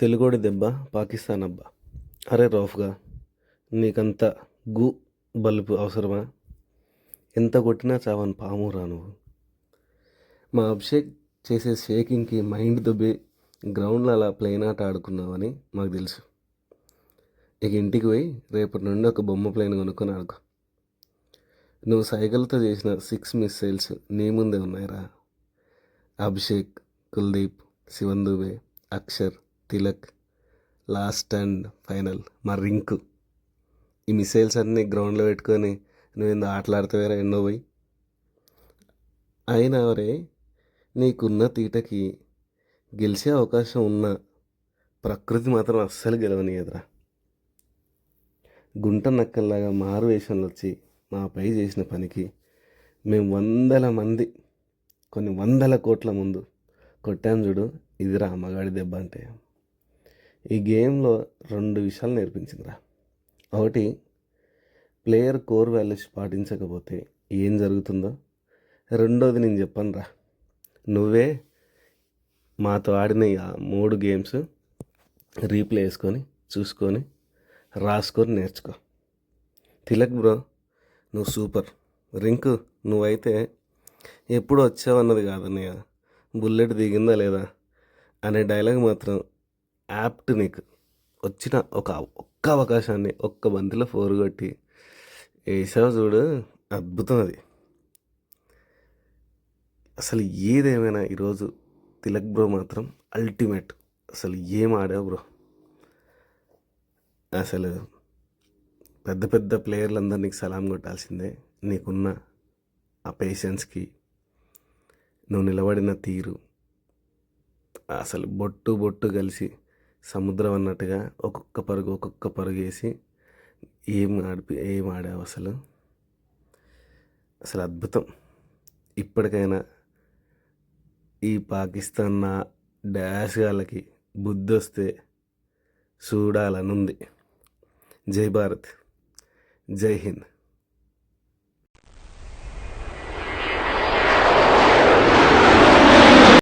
తెలుగోడి దెబ్బ పాకిస్తాన్ అబ్బా. అరే రౌఫ్గా నీకంత గు బల్బు అవసరమా? ఎంత కొట్టినా చావని పామురా నువ్వు. మా అభిషేక్ చేసే షేకింగ్కి మైండ్ దొబ్బి గ్రౌండ్లో అలా ప్లెయిన్ ఆట ఆడుకున్నావని మాకు తెలుసు. ఇక ఇంటికి పోయి రేపటి నుండి ఒక బొమ్మ ప్లేన్ కొనుక్కొని ఆడుకో. నువ్వు సైకిల్తో చేసిన సిక్స్ మిస్సైల్స్ నీ ముందే ఉన్నాయిరా. Abhishek Kuldeep Shivam Dube Axar Tilak last and final మా రింకు. ఈ మిసైల్స్ అన్నీ గ్రౌండ్లో పెట్టుకొని నువ్వేందో ఆటలాడుతావేరా ఎన్నో పోయి. అయినా వరే నీకున్న తీటకి గెలిచే అవకాశం ఉన్న ప్రకృతి మాత్రం అస్సలు గెలవనియదురా గుంట నక్కల్లాగా మారు వేషంలో వచ్చి మాపై చేసిన పనికి మేము వందల మంది కొన్ని వందల కోట్ల ముందు కొట్టాం చూడు ఇదిరా అమ్మగాడి దెబ్బ అంటే. ఈ గేమ్లో రెండు విషయాలు నేర్పించిందిరా. ఒకటి ప్లేయర్ కోర్ వాల్యూస్ పాటించకపోతే ఏం జరుగుతుందో. రెండోది నేను చెప్పను రా నువ్వే మాతో ఆడిన ఆ మూడు గేమ్స్ రీప్లే వేసుకొని చూసుకొని రాసుకొని నేర్చుకో. తిలక్ బ్రో నువ్వు సూపర్. రింకు నువ్వైతే ఎప్పుడు వచ్చావన్నది కాదన్నయ్య. బుల్లెట్ దిగిందా లేదా? అనే డైలాగ్ మాత్రం యాప్ట్ నీకు. వచ్చిన ఒక ఒక్క అవకాశాన్ని ఒక్క బంతిలో ఫోర్ కొట్టి వేసావు చూడు? అద్భుతం అది. అసలు ఏదేమైనా ఈరోజు తిలక్ బ్రో మాత్రం అల్టిమేట్ అసలు ఏం ఆడావు బ్రో? అసలు పెద్ద పెద్ద ప్లేయర్లందరినీ సలాం కొట్టాల్సిందే. నీకున్న ఆ పేషెన్స్కి నువ్వు నిలబడిన తీరు. అసలు బొట్టు బొట్టు కలిసి సముద్రం అన్నట్టుగా ఒక్కొక్క పరుగు ఒక్కొక్క పరుగు వేసి ఏం ఆడిపి ఏం ఆడావు అసలు? అసలు అద్భుతం. ఇప్పటికైనా ఈ పాకిస్తాన్ నా డాష్ గాళ్ళకి బుద్ధి వస్తే చూడాలనుంది జై భారత్. జై హింద్.